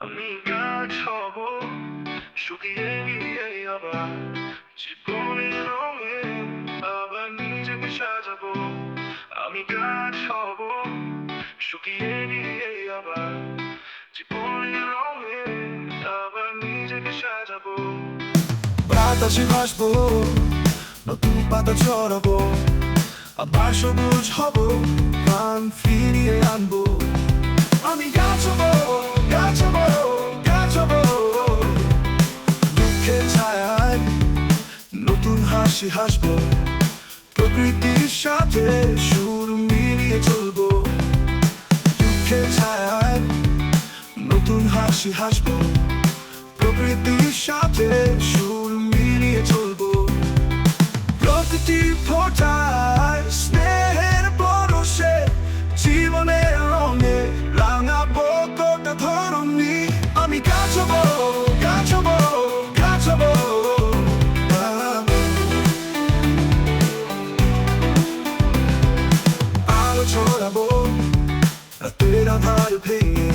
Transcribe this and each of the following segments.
আমি গাছ হব, শুকিয়ে গিয়ে আবার রঙে আবার নিজেকে সাজাবো। আমি গাছ হব, শুকিয়ে গিয়ে আবার রঙে আবার নিজেকে সাজাবো। বাতাসে ভাসবো, নতুন পাতা ছড়াবো আবার সবুজ হব, প্রাণ ফিরিয়ে আনব। হাসি হাসব। প্রকৃতির সাথে সুর মিলিয়ে চলব। দুঃখের ছায় নতুন হাসি হাসব। প্রকৃতির সাথে সুর মিলিয়ে চলব। প্রতিটি ফোটায় ভেঙে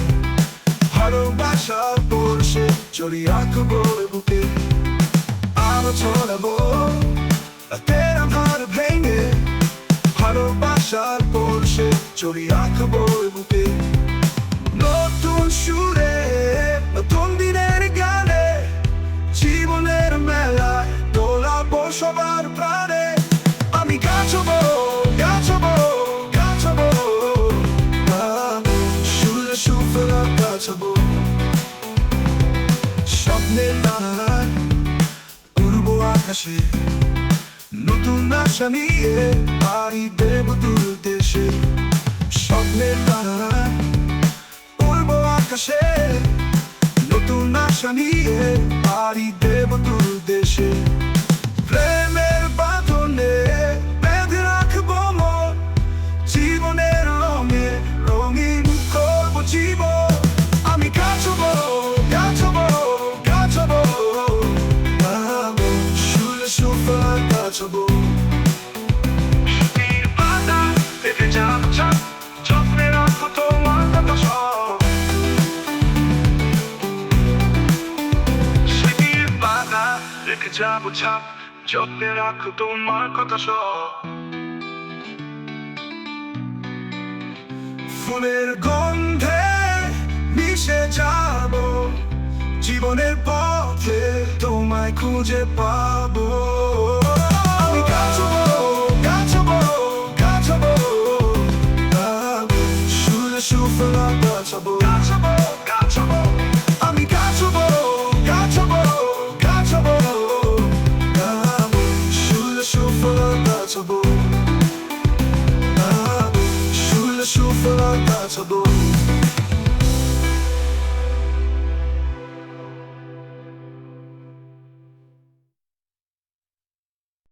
ভালোবাসার পরশে জড়িয়ে রাখব বুকে। আলো ছড়াবো, রাতের আধার ভেঙে। ভালোবাসার পরশে জড়িয়ে রাখব বুকে। নতুন সুরে, নতুন দিনের গানে, জীবনের মেলায় দোলাবো সবার নানায় পূর্ব আকাশে, নতুন আশা নিয়ে পাড়ি দেব দূর দেশে। স্বপ্নের তারায় পূর্ব আকাশে, নতুন আশা নিয়ে পাড়ি দেব দূর দেশে। রেখে যাব ছাপ যত্নে রাখো তোমার কথা সব ফুলের গন্ধে মিশে যাব জীবনের পথে তোমায় খুঁজে পাবো sola al cacciatore